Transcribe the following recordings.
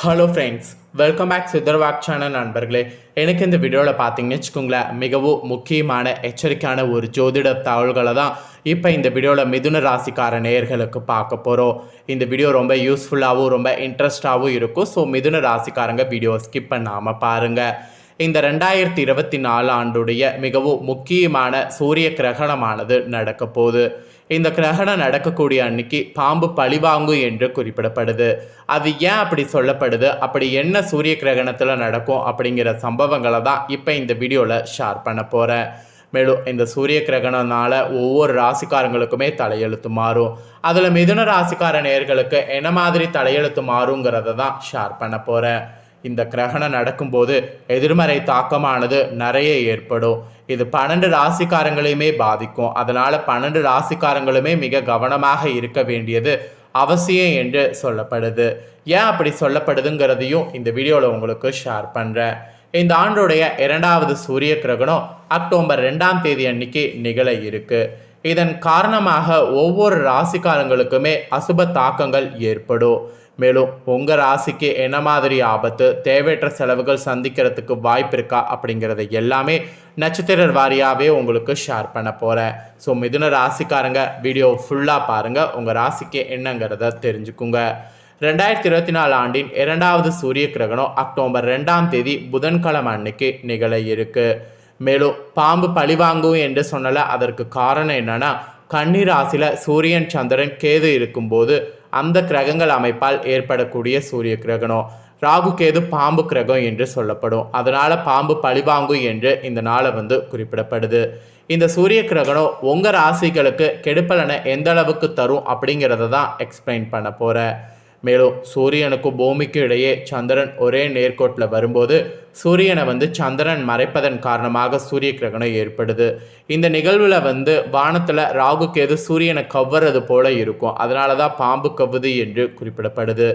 Hello friends welcome back சித்தர்வாக் channel நண்பர்களே. எனக்கு இந்த வீடியோவில் பார்த்தீங்கன்னு வச்சுக்கோங்களேன் மிகவும் முக்கியமான எச்சரிக்கையான ஒரு ஜோதிட தகவல்களை தான் இப்போ இந்த வீடியோவில் மிதுன ராசிக்கார நேயர்களுக்கு பார்க்க போகிறோம் இந்த வீடியோ ரொம்ப யூஸ்ஃபுல்லாகவும் ரொம்ப இன்ட்ரெஸ்டாகவும் இருக்கும். ஸோ மிதுன ராசிக்காரங்க வீடியோ ஸ்கிப் பண்ணாமல் பாருங்கள் இந்த ரெண்டாயிரத்தி இருபத்தி நாலு ஆண்டுடைய மிகவும் முக்கியமான சூரிய கிரகணமானது நடக்க போகுது. இந்த கிரகணம் நடக்கக்கூடிய அன்னைக்கு பாம்பு பழிவாங்கும் என்று குறிப்பிடப்படுது. அது ஏன் அப்படி சொல்லப்படுது? அப்படி என்ன சூரிய கிரகணத்தில் நடக்கும் அப்படிங்கிற சம்பவங்களை தான் இப்போ இந்த வீடியோவில் ஷேர் பண்ண போகிறேன் மேலும் இந்த சூரிய கிரகணனால ஒவ்வொரு ராசிக்காரங்களுக்குமே தலையெழுத்து மாறும். அதில் மிதுன ராசிக்கார நேர்களுக்கு என்ன மாதிரி தலையெழுத்து மாறுங்கிறத தான் ஷேர் பண்ண போகிறேன் இந்த கிரகணம் நடக்கும்போது எதிர்மறை தாக்கமானது நிறைய ஏற்படும். இது பன்னெண்டு ராசிக்காரங்களையுமே பாதிக்கும். அதனால் பன்னெண்டு ராசிக்காரங்களுமே மிக கவனமாக இருக்க வேண்டியது அவசியம் என்று சொல்லப்படுது. ஏன் அப்படி சொல்லப்படுதுங்கிறதையும் இந்த வீடியோவில் உங்களுக்கு ஷேர் பண்ணுறேன் இந்த ஆண்டுடைய இரண்டாவது சூரிய கிரகணம் அக்டோபர் ரெண்டாம் தேதி அன்னைக்கு நிகழ இருக்கு. இதன் காரணமாக ஒவ்வொரு ராசிக்காரங்களுக்குமே அசுப தாக்கங்கள் ஏற்படும். மேலும் உங்கள் ராசிக்கு என்ன மாதிரி ஆபத்து தேவையற்ற செலவுகள் சந்திக்கிறதுக்கு வாய்ப்பு இருக்கா அப்படிங்கிறத எல்லாமே நட்சத்திர வாரியாகவே உங்களுக்கு ஷேர் பண்ண போகிறேன் ஸோ மிதுன ராசிக்காரங்க வீடியோ ஃபுல்லாக பாருங்கள் உங்கள் ராசிக்கு என்னங்கிறத தெரிஞ்சுக்குங்க. ரெண்டாயிரத்தி இருபத்தி நாலு ஆண்டின் இரண்டாவது சூரிய கிரகணம் அக்டோபர் ரெண்டாம் தேதி புதன்கிழமை அன்னைக்கு நிகழ இருக்குது மேலும் பாம்பு பழிவாங்கும் என்று சொன்னல அதற்கு காரணம் என்னன்னா கன்னி ராசியில் சூரியன் சந்திரன் கேது இருக்கும்போது அந்த கிரகங்கள் அமைப்பால் ஏற்படக்கூடிய சூரிய கிரகணம். ராகு கேது பாம்பு கிரகம் என்று சொல்லப்படும். அதனால பாம்பு பழிவாங்கும் என்று இந்த நாளை வந்து குறிப்பிடப்படுது. இந்த சூரிய கிரகணம் உங்கள் ராசிகளுக்கு கெடுப்பலனை எந்த அளவுக்கு தரும் அப்படிங்கிறத தான் எக்ஸ்பிளைன் பண்ண போகிறேன் மேலும் சூரியனுக்கும் பூமிக்கும் இடையே சந்திரன் ஒரே நேர்கோட்டில் வரும்போது சூரியனை வந்து சந்திரன் மறைப்பதன் காரணமாக சூரிய கிரகணம் ஏற்படுது. இந்த நிகழ்வில் வந்து வானத்தில் ராகு கேது சூரியனை கவ்வறது போல இருக்கும். அதனால தான் பாம்பு கவ்வுது என்று குறிப்பிடப்படுது.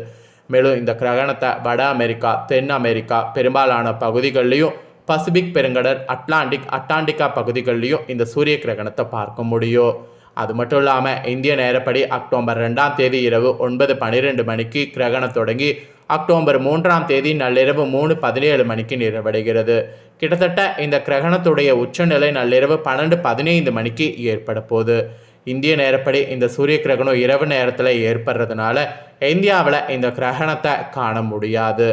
மேலும் இந்த கிரகணத்தை வட அமெரிக்கா தென் அமெரிக்கா பெரும்பாலான பகுதிகள்லையும் பசிபிக் பெருங்கடல் அட்லாண்டிக் அட்டாண்டிகா பகுதிகள்லையும் இந்த சூரிய கிரகணத்தை பார்க்க முடியும். அது மட்டும் இல்லாமல் இந்திய நேரப்படி அக்டோபர் ரெண்டாம் தேதி இரவு ஒன்பது பன்னிரெண்டு மணிக்கு கிரகணம் தொடங்கி அக்டோபர் மூன்றாம் தேதி நள்ளிரவு மூணு பதினேழு மணிக்கு நிறைவடைகிறது. கிட்டத்தட்ட இந்த கிரகணத்துடைய உச்சநிலை நள்ளிரவு பன்னெண்டு பதினைந்து மணிக்கு ஏற்பட போகுது. இந்திய நேரப்படி இந்த சூரிய கிரகணம் இரவு நேரத்தில் ஏற்படுறதுனால இந்தியாவில் இந்த கிரகணத்தை காண முடியாது.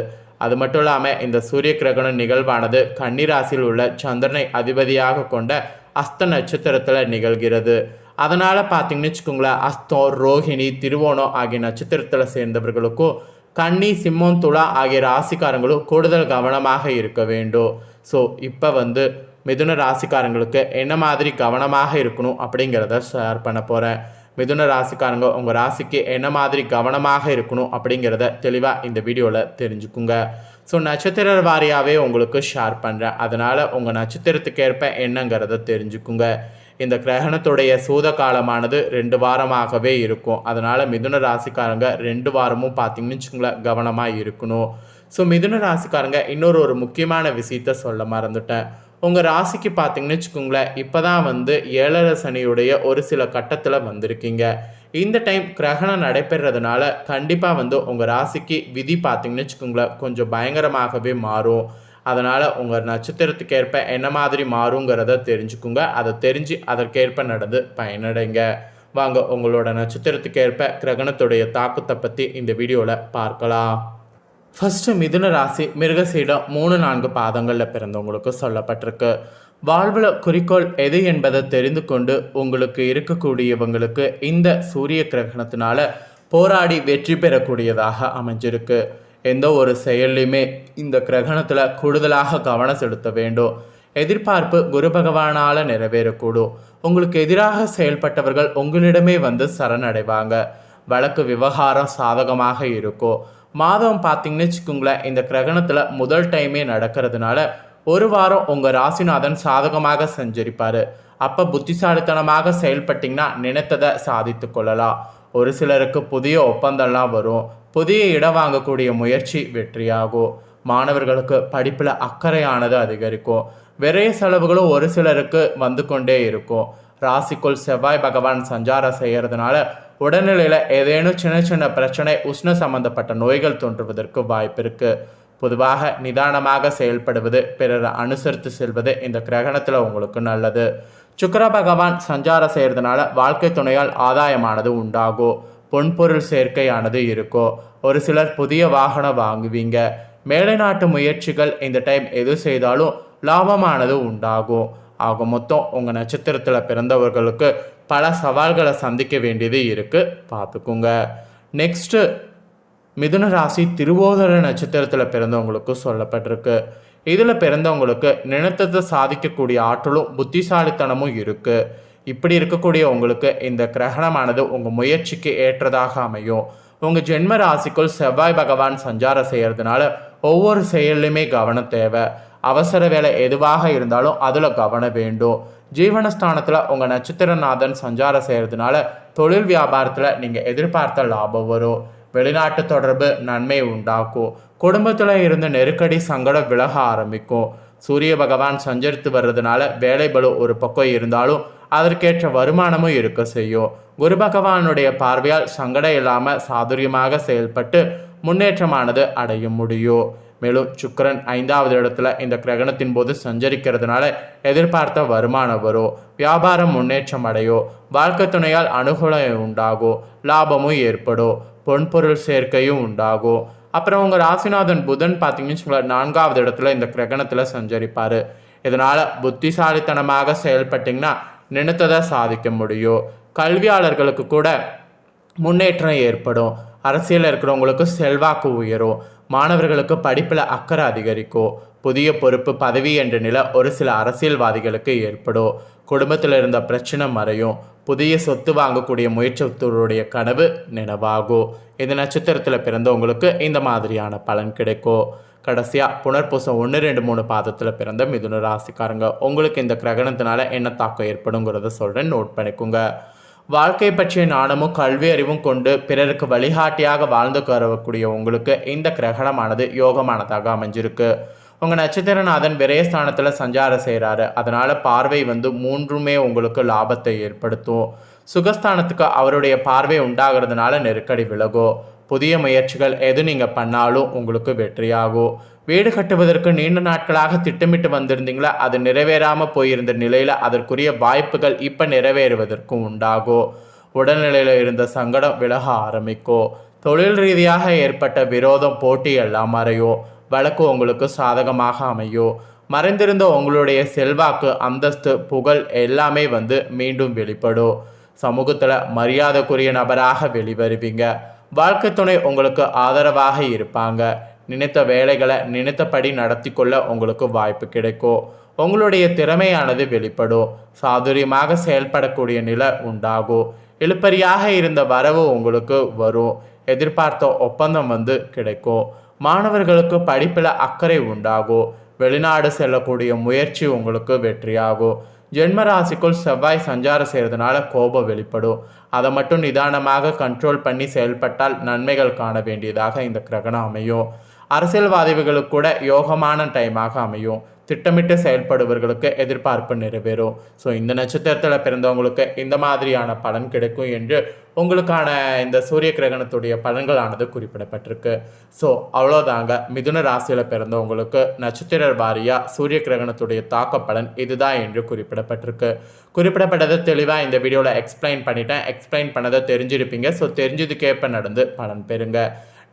அது மட்டும் இல்லாமல் இந்த சூரிய கிரகணம் நிகழ்வானது கன்னிராசியில் உள்ள சந்திரனை அதிபதியாக கொண்ட அஸ்த நட்சத்திரத்தில் நிகழ்கிறது. அதனால் பார்த்தீங்கன்னு வச்சுக்கோங்களேன் அஸ்தம் ரோஹிணி திருவோணம் ஆகிய நட்சத்திரத்தில் சேர்ந்தவர்களுக்கும் கன்னி சிம்மம் துளா ஆகிய ராசிக்காரங்களும் கூடுதல் கவனமாக இருக்க வேண்டும். ஸோ இப்போ வந்து மிதுன ராசிக்காரங்களுக்கு என்ன மாதிரி கவனமாக இருக்கணும் அப்படிங்கிறத ஷேர் பண்ண போகிறேன் மிதுன ராசிக்காரங்க உங்கள் ராசிக்கு என்ன மாதிரி கவனமாக இருக்கணும் அப்படிங்கிறத தெளிவாக இந்த வீடியோவில் தெரிஞ்சுக்குங்க. ஸோ நட்சத்திர வாரியாகவே உங்களுக்கு ஷேர் பண்ணுறேன் அதனால் உங்கள் நட்சத்திரத்துக்கு ஏற்ப என்னங்கிறத தெரிஞ்சுக்குங்க. இந்த கிரகணத்துடைய சூத காலமானது ரெண்டு வாரமாகவே இருக்கும். அதனால் மிதுன ராசிக்காரங்க ரெண்டு வாரமும் பார்த்தீங்கன்னு வச்சுக்கோங்களேன் கவனமாக இருக்கணும். ஸோ மிதுன ராசிக்காரங்க இன்னொரு ஒரு முக்கியமான விஷயத்த சொல்ல மறந்துட்டேன். உங்கள் ராசிக்கு பார்த்தீங்கன்னு வச்சுக்கோங்களேன் இப்போ தான் வந்து ஏழரை சனியுடைய ஒரு சில கட்டத்தில் வந்திருக்கீங்க. இந்த டைம் கிரகணம் நடைபெறதுனால கண்டிப்பாக வந்து உங்கள் ராசிக்கு விதி பார்த்தீங்கன்னு வச்சுக்கோங்களேன் கொஞ்சம் பயங்கரமாகவே மாறும். அதனால் உங்கள் நட்சத்திரத்துக்கு ஏற்ப என்ன மாதிரி மாறுங்கிறத தெரிஞ்சுக்குங்க. அதை தெரிஞ்சு அதற்கேற்ப நடந்து பயனடைங்க. வாங்க உங்களோட நட்சத்திரத்துக்கு ஏற்ப கிரகணத்துடைய தாக்கத்தை பற்றி இந்த வீடியோவில் பார்க்கலாம். ஃபஸ்ட்டு மிதுன ராசி மிருகசீடம் மூணு நான்கு பாதங்களில் பிறந்தவங்களுக்கு சொல்லப்பட்டிருக்கு. வாழ்வில் குறிக்கோள் எது என்பதை தெரிந்து கொண்டு உங்களுக்கு இருக்கக்கூடியவங்களுக்கு இந்த சூரிய கிரகணத்தினால போராடி வெற்றி பெறக்கூடியதாக அமைஞ்சிருக்கு. எந்த ஒரு செயல்லையுமே இந்த கிரகணத்தில் கூடுதலாக கவனம் செலுத்த வேண்டும். எதிர்பார்ப்பு குரு பகவானால் நிறைவேறக்கூடும். உங்களுக்கு எதிராக செயல்பட்டவர்கள் உங்களிடமே வந்து சரணடைவாங்க. வழக்கு விவகாரம் சாதகமாக இருக்கும். மாதம் பார்த்தீங்கன்னு வச்சுக்கோங்களேன் இந்த கிரகணத்தில் முதல் டைமே நடக்கிறதுனால ஒரு வாரம் உங்கள் ராசிநாதன் சாதகமாக சஞ்சரிப்பார். அப்போ புத்திசாலித்தனமாக செயல்பட்டிங்கன்னா நினைத்ததை சாதித்து கொள்ளலாம். ஒரு சிலருக்கு புதிய ஒப்பந்தம்லாம் வரும். புதிய இடம் வாங்கக்கூடிய முயற்சி வெற்றியாகும். மாணவர்களுக்கு படிப்பில் அக்கறையானது அதிகரிக்கும். விரைய செலவுகளும் ஒரு சிலருக்கு வந்து கொண்டே இருக்கும். ராசிக்குள் செவ்வாய் பகவான் சஞ்சாரம் செய்கிறதுனால உடல்நிலையில் ஏதேனும் சின்ன சின்ன பிரச்சனை உஷ்ண சம்பந்தப்பட்ட நோய்கள் தோன்றுவதற்கு வாய்ப்பு இருக்குது பொதுவாக நிதானமாக செயல்படுவது பிறரை அனுசரித்து செல்வது இந்த கிரகணத்தில் உங்களுக்கு நல்லது. சுக்கர பகவான் சஞ்சாரம் செய்கிறதுனால வாழ்க்கை துணையால் ஆதாயமானது உண்டாகும் பொன்பொருள் சேர்க்கையானது இருக்கும் ஒரு சிலர் புதிய வாகனம் வாங்குவீங்க. மேலை நாட்டு முயற்சிகள் இந்த டைம் எது செய்தாலும் லாபமானது உண்டாகும் ஆக மொத்தம் உங்கள் நட்சத்திரத்தில் பிறந்தவர்களுக்கு பல சவால்களை சந்திக்க வேண்டியது இருக்குது பார்த்துக்குங்க. நெக்ஸ்ட்டு மிதுன ராசி திருவோதர நட்சத்திரத்தில் பிறந்தவங்களுக்கு சொல்லப்பட்டிருக்கு. இதில் பிறந்தவங்களுக்கு நினைத்ததை சாதிக்கக்கூடிய ஆற்றலும் புத்திசாலித்தனமும் இருக்குது இப்படி இருக்கக்கூடிய உங்களுக்கு இந்த கிரகணமானது உங்கள் முயற்சிக்கு ஏற்றதாக அமையும். உங்கள் ஜென்ம ராசிக்குள் செவ்வாய் பகவான் சஞ்சாரம் செய்கிறதுனால ஒவ்வொரு செயல்லையுமே கவனம் தேவை. அவசர வேலை எதுவாக இருந்தாலும் அதில் கவனம் வேண்டும். ஜீவனஸ்தானத்தில் உங்கள் நட்சத்திரநாதன் சஞ்சாரம் செய்கிறதுனால தொழில் வியாபாரத்தில் நீங்கள் எதிர்பார்த்த லாபம் வரும். வெளிநாட்டு தொடர்பு நன்மை உண்டாக்கும் குடும்பத்தில் இருந்த நெருக்கடி சங்கடம் விலக ஆரம்பிக்கும் சூரிய பகவான் சஞ்சரித்து வர்றதுனால வேலை பலு ஒரு பக்கம் இருந்தாலும் அதற்கேற்ற வருமானமும் இருக்க செய்யும் குரு பகவானுடைய பார்வையால் சங்கடம் இல்லாமல் சாதுரியமாக செயல்பட்டு முன்னேற்றமானது அடைய முடியும் மேலும் சுக்கரன் ஐந்தாவது இடத்துல இந்த கிரகணத்தின் போது சஞ்சரிக்கிறதுனால எதிர்பார்த்த வருமானம் வரும் வியாபாரம் முன்னேற்றம் அடையும் வாழ்க்கை துணையால் அனுகூலம் உண்டாகும் லாபமும் ஏற்படும் பொன்பொருள் சேர்க்கையும் உண்டாகும். அப்புறம் உங்கள் ராசிநாதன் புதன் பார்த்தீங்கன்னு வச்சுக்கோங்களேன் நான்காவது இடத்துல இந்த கிரகணத்தில் சஞ்சரிப்பார். இதனால் புத்திசாலித்தனமாக செயல்பட்டிங்கன்னா நினைத்ததை சாதிக்க முடியும். கல்வியாளர்களுக்கு கூட முன்னேற்றம் ஏற்படும். அரசியலில் இருக்கிறவங்களுக்கு செல்வாக்கு உயரும். மாணவர்களுக்கு படிப்பில் அக்கறை அதிகரிக்கும். புதிய பொறுப்பு பதவி என்ற நிலை ஒரு சில அரசியல்வாதிகளுக்கு ஏற்படும். குடும்பத்தில் இருந்த பிரச்சனை மறையும். புதிய சொத்து வாங்கக்கூடிய முயற்சித்தவருடைய கனவு நினைவாகும் இந்த நட்சத்திரத்தில் பிறந்தவங்களுக்கு இந்த மாதிரியான பலன் கிடைக்கும் கடைசியாக புனர்பூசம் ஒன்று ரெண்டு மூணு பாதத்தில் பிறந்த மிதுன ராசிக்காரங்க உங்களுக்கு இந்த கிரகணத்தினால என்ன தாக்கம் ஏற்படுங்கிறத சொல்கிறேன் நோட் பண்ணிக்கோங்க. வாழ்க்கை பற்றிய நாணமும் கல்வி அறிவும் கொண்டு பிறருக்கு வழிகாட்டியாக வாழ்ந்து வரக்கூடிய உங்களுக்கு இந்த கிரகணமானது யோகமானதாக அமைஞ்சிருக்கு. உங்கள் நட்சத்திரநாதன் விரயஸ்தானத்தில் சஞ்சாரம் செய்கிறாரு அதனால் பார்வை வந்து மூன்றுமே உங்களுக்கு லாபத்தை ஏற்படுத்தும். சுகஸ்தானத்துக்கு அவருடைய பார்வை உண்டாகிறதுனால நெருக்கடி விலகும். புதிய முயற்சிகள் எது நீங்கள் பண்ணாலும் உங்களுக்கு வெற்றியாகும். வீடு கட்டுவதற்கு நீண்ட நாட்களாக திட்டமிட்டு வந்திருந்தீங்களா? அது நிறைவேறாமல் போயிருந்த நிலையில் அதற்குரிய வாய்ப்புகள் இப்போ நிறைவேறுவதற்கும் உண்டாகும். உடல்நிலையில் இருந்த சங்கடம் விலக ஆரம்பிக்கும். தொழில் ரீதியாக ஏற்பட்ட விரோதம் போட்டி எல்லாம் மறையும். வழக்கு உங்களுக்கு சாதகமாக அமையும் மறைந்திருந்த உங்களுடைய செல்வாக்கு அந்தஸ்து புகழ் எல்லாமே வந்து மீண்டும் வெளிப்படும் சமூகத்தில் மரியாதைக்குரிய நபராக வெளிவருவீங்க. வாழ்க்கை துணை உங்களுக்கு ஆதரவாக இருப்பாங்க. நினைத்த வேலைகளை நினைத்தபடி நடத்தி கொள்ள உங்களுக்கு வாய்ப்பு கிடைக்கும் உங்களுடைய திறமையானது வெளிப்படும் சாதுரியமாக செயல்படக்கூடிய நிலை உண்டாகும் இழுப்பறியாக இருந்த வரவு உங்களுக்கு வரும். எதிர்பார்த்த ஒப்பந்தம் வந்து கிடைக்கும். மாணவர்களுக்கு படிப்பில் அக்கறை உண்டாகும் வெளிநாடு செல்லக்கூடிய முயற்சி உங்களுக்கு வெற்றியாகும் ஜென்ம ராசிக்குள் செவ்வாய் சஞ்சாரம் செய்கிறதுனால கோபம் வெளிப்படும். அதை மட்டும் நிதானமாக கண்ட்ரோல் பண்ணி செயல்பட்டால் நன்மைகள் காண வேண்டியதாக இந்த கிரகணம் அமையும். அரசியல்வாதிகளுக்கு கூட யோகமான டைமாக அமையும். திட்டமிட்டு செயல்படுபவர்களுக்கு எதிர்பார்ப்பு நிறைவேறும். ஸோ இந்த நட்சத்திரத்தில் பிறந்தவங்களுக்கு இந்த மாதிரியான பலன் கிடைக்கும் என்று உங்களுக்கான இந்த சூரிய கிரகணத்துடைய பலன்களானது குறிப்பிடப்பட்டிருக்கு. ஸோ அவ்வளோதாங்க. மிதுன ராசியில் பிறந்தவங்களுக்கு நட்சத்திர வாரியாக சூரிய கிரகணத்துடைய தாக்க பலன் இதுதான் என்று குறிப்பிடப்பட்டிருக்கு. குறிப்பிடப்பட்டதை தெளிவாக இந்த வீடியோவில் எக்ஸ்பிளைன் பண்ணிட்டேன். எக்ஸ்பிளைன் பண்ணதை தெரிஞ்சிருப்பீங்க. ஸோ தெரிஞ்சதுக்கேற்ப நடந்து பலன் பெறுங்க.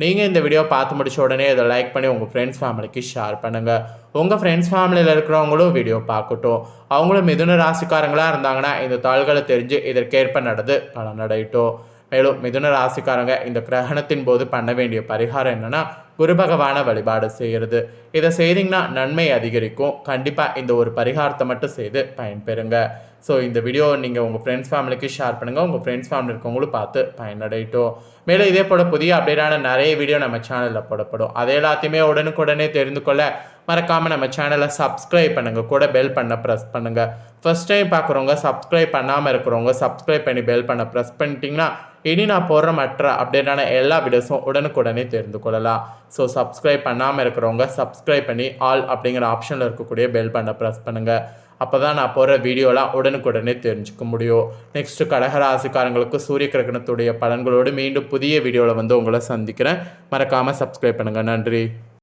நீங்கள் இந்த வீடியோ பார்த்து முடிச்ச உடனே இதை லைக் பண்ணி உங்கள் ஃப்ரெண்ட்ஸ் ஃபேமிலிக்கு ஷேர் பண்ணுங்கள் உங்கள் ஃப்ரெண்ட்ஸ் ஃபேமிலியில் இருக்கிறவங்களும் வீடியோ பார்க்கட்டும். அவங்களும் மிதுன ராசிக்காரங்களாக இருந்தாங்கன்னா இந்த தாள்களை தெரிஞ்சு இதற்கேற்ப நடந்து பலனடையட்டும். மேலும் மிதுன ராசிக்காரங்க இந்த கிரகணத்தின் போது பண்ண வேண்டிய பரிகாரம் என்னென்னா குரு பகவான வழிபாடு செய்கிறது இதை செய்தீங்கன்னா நன்மை அதிகரிக்கும். கண்டிப்பாக இந்த ஒரு பரிகாரத்தை மட்டும் செய்து பயன்பெறுங்க. ஸோ இந்த வீடியோ நீங்கள் உங்கள் ஃப்ரெண்ட்ஸ் ஃபேமிலிக்கு ஷேர் பண்ணுங்கள் உங்கள் ஃப்ரெண்ட்ஸ் ஃபேமிலி இருக்கவங்களும் பார்த்து பயனடையட்டும். மேலும் இதே போல் புதிய அப்டேட்டான நிறைய வீடியோ நம்ம சேனலில் போடப்படும். அதை எல்லாத்தையுமே உடனுக்குடனே தெரிந்து கொள்ள மறக்காமல் நம்ம சேனலை சப்ஸ்கிரைப் பண்ணுங்கள் கூட பெல் பண்ண ப்ரெஸ் பண்ணுங்கள் ஃபஸ்ட் டைம் பார்க்குறவங்க சப்ஸ்கிரைப் பண்ணாமல் இருக்கிறவங்க சப்ஸ்கிரைப் பண்ணி பெல் பண்ண ப்ரெஸ் பண்ணிட்டீங்கன்னா இனி நான் போடுற மற்ற அப்டேட்டான எல்லா வீடியோஸும் உடனுக்குடனே தெரிந்து கொள்ளலாம். ஸோ சப்ஸ்கிரைப் பண்ணாமல் இருக்கிறவங்க சப்ஸ்கிரைப் பண்ணி ஆல் அப்படிங்கிற ஆப்ஷனில் இருக்கக்கூடிய பெல் பண்ண ப்ரெஸ் பண்ணுங்கள் அப்போ தான் நான் போகிற வீடியோலாம் உடனுக்குடனே தெரிஞ்சுக்க முடியும். நெக்ஸ்ட்டு கடகராசிக்காரங்களுக்கு சூரிய கிரகணத்துடைய பலன்களோடு மீண்டும் புதிய வீடியோவில் வந்து உங்களை சந்திக்கிறேன். மறக்காமல் சப்ஸ்கிரைப் பண்ணுங்கள் நன்றி.